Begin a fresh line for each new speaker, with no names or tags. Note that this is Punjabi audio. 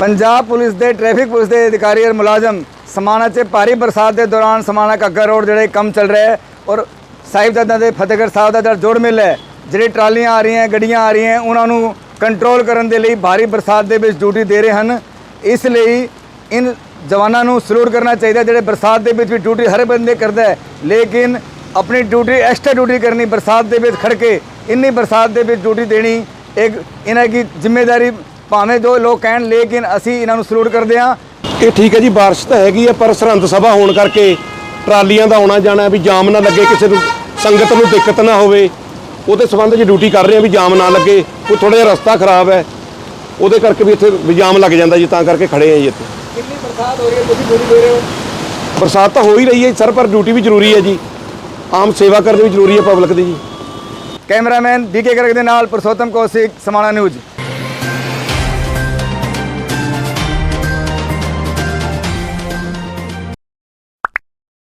ਪੰਜਾਬ ਪੁਲਿਸ ਦੇ, ਟ੍ਰੈਫਿਕ ਪੁਲਿਸ ਦੇ ਅਧਿਕਾਰੀ ਔਰ ਮੁਲਾਜ਼ਮ ਸਮਾਣਾ 'ਚ ਭਾਰੀ ਬਰਸਾਤ ਦੇ ਦੌਰਾਨ ਸਮਾਣਾ ਕੱਗਾ ਰੋਡ ਜਿਹੜੇ ਕੰਮ ਚੱਲ ਰਿਹਾ ਹੈ ਔਰ ਸਾਹਿਬਜ਼ਾਦਾ ਦੇ ਫਤਿਹਗੜ੍ਹ ਸਾਹਿਬ ਦਾ ਜਿਹੜਾ ਜੋੜ ਮੇਲਾ ਹੈ। ਜਿਹੜੇ ਟਰਾਲੀਆਂ ਆ ਰਹੀਆਂ, ਗੱਡੀਆਂ ਆ ਰਹੀਆਂ, ਉਹਨਾਂ ਨੂੰ ਕੰਟਰੋਲ ਕਰਨ ਦੇ ਲਈ ਭਾਰੀ ਬਰਸਾਤ ਦੇ ਵਿੱਚ ਡਿਊਟੀ ਦੇ ਰਹੇ ਹਨ। ਇਸ ਲਈ ਇਨ ਜਵਾਨਾਂ ਨੂੰ ਸਲੂਟ ਕਰਨਾ ਚਾਹੀਦਾ ਜਿਹੜੇ ਬਰਸਾਤ ਦੇ ਵਿੱਚ ਵੀ ਡਿਊਟੀ ਹਰ ਬੰਦੇ ਕਰਦਾ ਹੈ, ਲੇਕਿਨ ਆਪਣੀ ਡਿਊਟੀ ਐਕਸਟਰਾ ਡਿਊਟੀ ਕਰਨੀ, ਬਰਸਾਤ ਦੇ ਵਿੱਚ ਖੜ ਕੇ ਇੰਨੀ ਬਰਸਾਤ ਦੇ ਵਿੱਚ ਡਿਊਟੀ ਦੇਣੀ ਇੱਕ ਇਹਨਾਂ ਦੀ ਜ਼ਿੰਮੇਵਾਰੀ ਭਾਵੇਂ ਜੋ ਲੋਕ ਕਹਿਣ ਲੇਕਿਨ ਅਸੀਂ ਇਹਨਾਂ ਨੂੰ ਸਲੂਟ ਕਰਦੇ ਹਾਂ।
ਇਹ ਠੀਕ ਹੈ ਜੀ ਬਾਰਿਸ਼ ਤਾਂ ਹੈਗੀ ਹੈ ਪਰ ਸਰਹੰਦ ਸਭਾ ਹੋਣ ਕਰਕੇ ਟਰਾਲੀਆਂ ਦਾ ਆਉਣਾ ਜਾਣਾ ਵੀ ਜਾਮ ਨਾ ਲੱਗੇ ਕਿਸੇ ਨੂੰ ਸੰਗਤ ਨੂੰ ਦਿੱਕਤ ਨਾ ਹੋਵੇ। ਉਹਦੇ ਸੰਬੰਧ 'ਚ ਡਿਊਟੀ ਕਰ ਰਹੇ ਆ ਵੀ ਜਾਮ ਨਾ ਲੱਗੇ ਕੋਈ ਥੋੜਾ ਜਿਹਾ ਰਸਤਾ ਖਰਾਬ ਹੈ। ਉਹਦੇ ਕਰਕੇ ਵੀ ਇੱਥੇ ਵੀ ਜਾਮ ਲੱਗ ਜਾਂਦਾ ਜੀ ਤਾਂ ਕਰਕੇ ਖੜੇ ਆ ਜੀ ਇੱਥੇ।
ਕਿੰਨੀ ਬਰਸਾਤ ਹੋ ਰਹੀ ਹੈ ਤੁਸੀਂ ਡਿਊਟੀ ਦੇ ਰਹੇ ਹੋ?
ਬਰਸਾਤ ਤਾਂ ਹੋ ਹੀ ਰਹੀ ਹੈ ਸਰ ਪਰ ਡਿਊਟੀ ਵੀ ਜ਼ਰੂਰੀ ਹੈ ਜੀ। ਆਮ ਸੇਵਾ ਕਰਨੀ ਵੀ ਜ਼ਰੂਰੀ ਹੈ ਪਬਲਿਕ ਦੀ ਜੀ।
ਕੈਮਰਾਮੈਨ ਬੀਕੇ ਗਰਗ ਦੇ ਨਾਲ ਪੁਰਸ਼ੋਤਮ ਕੌਸ਼ਿਕ ਸਮਾਣਾ ਨਿਊਜ਼।